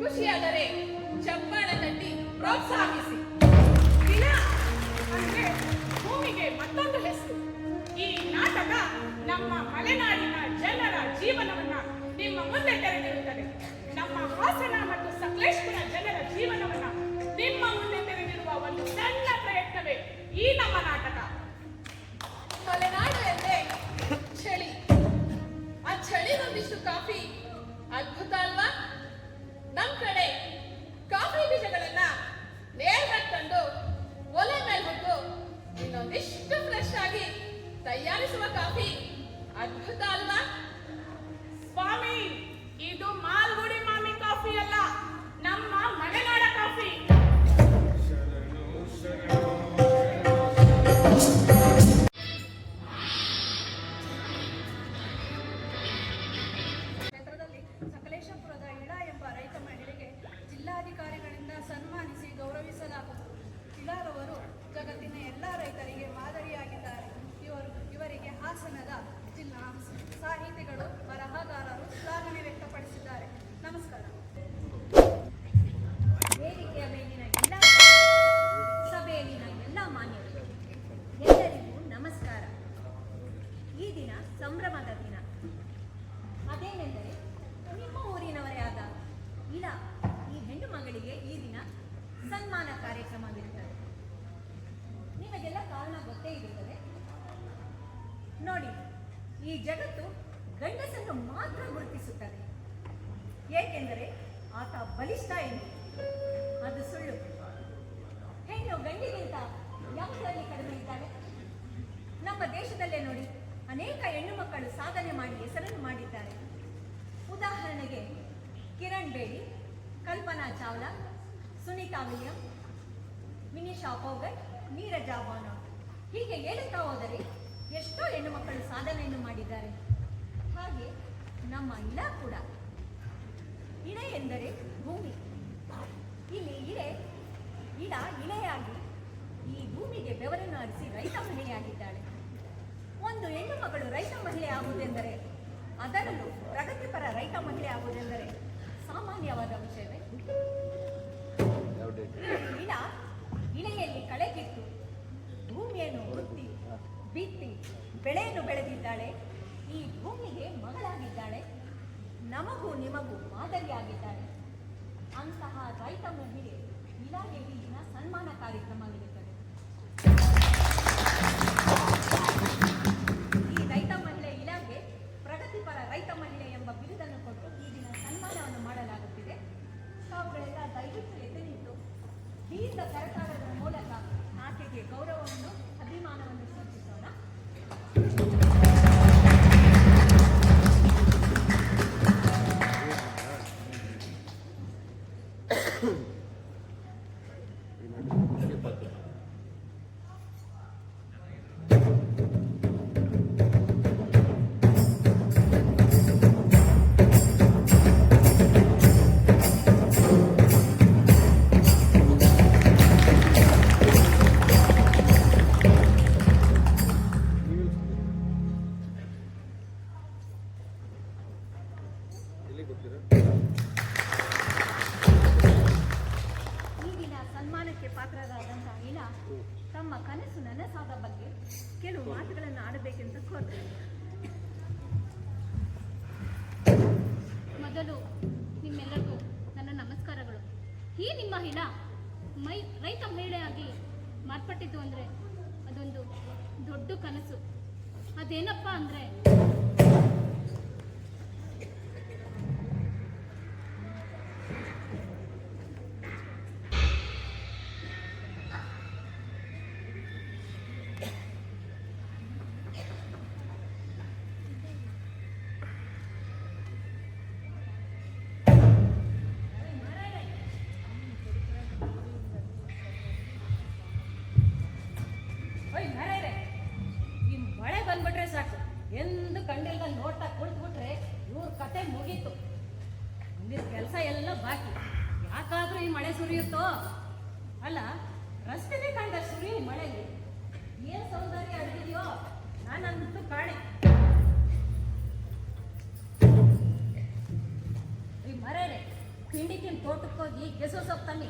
ಖುಷಿಯಾದರೆ ಚಪ್ಪಾಳ ತಟ್ಟಿ ಪ್ರೋತ್ಸಾಹಿಸಿ. ದಿನ ಅಂದ್ರೆ ಭೂಮಿಗೆ ಮತ್ತೊಂದು ಹೆಸರು. ಈ ನಾಟಕ ನಮ್ಮ ಮಲೆನಾಡಿನ ಜನರ ಜೀವನವನ್ನ ನಿಮ್ಮ ಮುಂದೆ ತೆರೆದಿರುತ್ತದೆ ನಮ್ಮ ಹಾಸನ ಮತ್ತು ಸಕಲೇಶ್ಪುರ ಜನರ ಜೀವನವನ್ನ ನಿಮ್ಮ ಮುಂದೆ ತೆರೆದಿರುವ ಒಂದು ಸಣ್ಣ ಪ್ರಯತ್ನವೇ ಈ ನಮ್ಮ ನಾಟಕ. ಮಲೆನಾಡು ಚಳಿ. ಆ ಚಳಿಗೊಂದಿಷ್ಟು ಕಾಫಿ ಅದ್ಭುತ ಅಲ್ವಾ? Danke! ಸನ್ಮಾನ ಕಾರ್ಯಕ್ರಮವಿರುತ್ತದೆ. ನಿಮಗೆಲ್ಲ ಕಾರಣ ಗೊತ್ತೇ ಇರುತ್ತದೆ. ನೋಡಿ, ಈ ಜಗತ್ತು ಗಂಡಸನ್ನು ಮಾತ್ರ ಗುರುತಿಸುತ್ತದೆ. ಏಕೆಂದರೆ ಆತ ಬಲಿಷ್ಠ ಎಂದು. ಅದು ಸುಳ್ಳು. ಹೆಣ್ಣು ಗಂಡಿಗಿಂತ ಯಾವುದರಲ್ಲಿ ಕಡಿಮೆ ಇದ್ದಾಳೆ? ನಮ್ಮ ದೇಶದಲ್ಲೇ ನೋಡಿ, ಅನೇಕ ಹೆಣ್ಣು ಮಕ್ಕಳು ಸಾಧನೆ ಮಾಡಿ ಹೆಸರನ್ನು ಮಾಡಿದ್ದಾರೆ. ಉದಾಹರಣೆಗೆ ಕಿರಣ್ ಬೇಡಿ, ಕಲ್ಪನಾ ಚಾವ್ಲಾ ಸುನೀತಾ ವಿಲಿಯಂ ವಿನಿಶಾ ಪೋಗಟ್ ನೀರಜಾ ಬಾನೋ ಹೀಗೆ ಹೇಳುತ್ತಾ ಹೋದರೆ ಎಷ್ಟೋ ಹೆಣ್ಣು ಮಕ್ಕಳು ಸಾಧನೆಯನ್ನು ಮಾಡಿದ್ದಾರೆ. ಹಾಗೆ ನಮ್ಮ ಇಲ ಕೂಡ. ಇಳೆ ಎಂದರೆ ಭೂಮಿ. ಇಲ್ಲಿ ಇಳೆ ಇಡ ಇಳೆಯಾಗಿ ಈ ಭೂಮಿಗೆ ಬೆವರನ್ನು ಹರಿಸಿ ರೈತ ಮಹಿಳೆಯಾಗಿದ್ದಾಳೆ. ಒಂದು ಹೆಣ್ಣು ಮಗಳು ರೈತ ಮಹಿಳೆ ಆಗುವುದೆಂದರೆ ಅದರಲ್ಲೂ ಪ್ರಗತಿಪರ ರೈತ ಮಹಿಳೆ ಆಗುವುದೆಂದರೆ ಸಾಮಾನ್ಯವಾದ ವಿಷಯವೇ. ಕಳೆಗಿಟ್ಟು ಭೂಮಿಯನ್ನು ಹುತ್ತಿ ಬಿತ್ತಿ, ಬೆಳೆಯನ್ನು ಬೆಳೆದಿದ್ದಾಳೆ. ಈ ಭೂಮಿಗೆ ಮಗಳಾಗಿದ್ದಾಳೆ. ನಮಗೂ ನಿಮಗೂ ಮಾದರಿಯಾಗಿದ್ದಾಳೆ. ಅಂತಹ ರೈತ ಮಹಿಳೆ ಇಲಾಖೆಗೆ ಇನ್ನ ಸನ್ಮಾನ ಸನ್ಮಾನ ಕಾರ್ಯಕ್ರಮವಿರುತ್ತದೆ ಈ ರೈತ ಮಹಿಳೆ ಇಲಾಖೆ ಪ್ರಗತಿಪರ ರೈತ ಮಹಿಳೆ ಎಂಬ ಬಿರುದನ್ನು ಕೊಟ್ಟು ಈ ದಿನ ಸನ್ಮಾನವನ್ನು ಮಾಡಲಾಗುತ್ತಿದೆ. ತಾವುಗಳೆಲ್ಲ ದಯವಿಟ್ಟು ಎದ್ದು ನಿಂತು ದೀರ್ಘ ಆಕೆಗೆ ಗೌರವವನ್ನು ಈ ನಿಮ್ಮ ಹಿಡ ಮೈ ರೈತ ಮಹಿಳೆಯಾಗಿ ಮಾರ್ಪಟ್ಟಿದ್ದು ಅಂದರೆ ಅದೊಂದು ದೊಡ್ಡ ಕನಸು. ಅದೇನಪ್ಪ ಅಂದರೆ ತೋಟಕ್ಕೆ ಹೋಗಿ ಗೆಸೋ ಸೊಪ್ಪು ತನ್ನಿ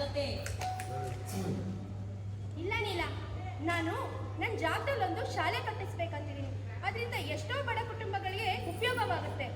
ಜೊತೆ. ಇಲ್ಲ ನೀಲ ನಾನು ನನ್ನ ಜಾಗದಲ್ಲಿ ಒಂದು ಶಾಲೆ ಕಟ್ಟಿಸ್ಬೇಕಂತಿದ್ದೀನಿ ಅದರಿಂದ ಎಷ್ಟೋ ಬಡ ಕುಟುಂಬಗಳಿಗೆ ಉಪಯೋಗವಾಗುತ್ತೆ.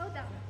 Hold on.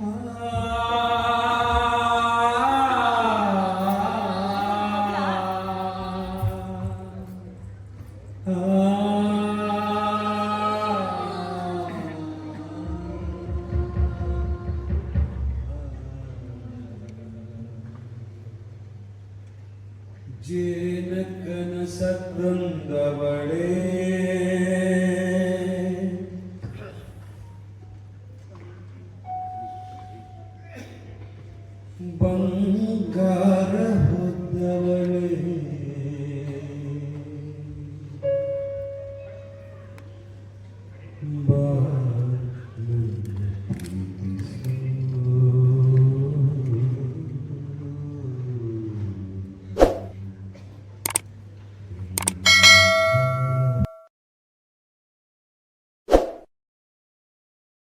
Ah. Bangga.